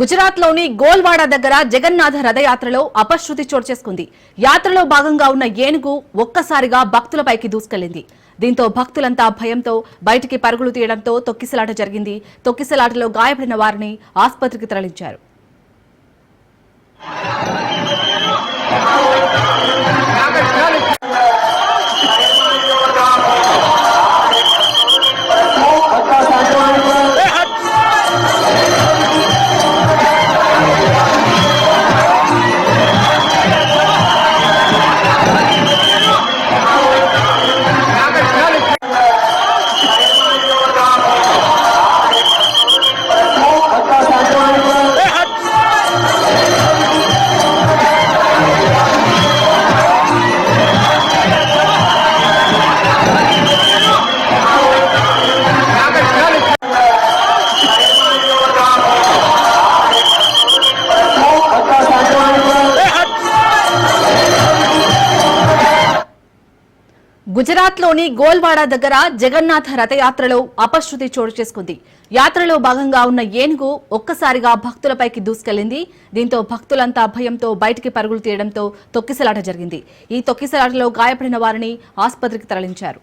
గుజరాత్లోని గోల్వాడ దగ్గర జగన్నాథ రథయాత్రలో అపశృతి చోటు చేసుకుంది. యాత్రలో భాగంగా ఉన్న ఏనుగు ఒక్కసారిగా భక్తులపైకి దూసుకెళ్ళింది దీంతో భక్తులంతా భయంతో బయటికి పరుగులు తీయడంతో తొక్కిసలాట జరిగింది. తొక్కిసలాటలో గాయపడిన వారిని ఆసుపత్రికి తరలించారు. గుజరాత్లోని గోల్వాడ దగ్గర జగన్నాథ రథయాత్రలో అపశృతి చోటు చేసుకుంది. యాత్రలో భాగంగా ఉన్న ఏనుగు ఒక్కసారిగా భక్తులపైకి దూసుకెళ్ళింది దీంతో భక్తులంతా భయంతో బయటికి పరుగులు తీయడంతో తొక్కిసలాట జరిగింది. ఈ తొక్కిసలాటలో గాయపడిన వారిని ఆసుపత్రికి తరలించారు.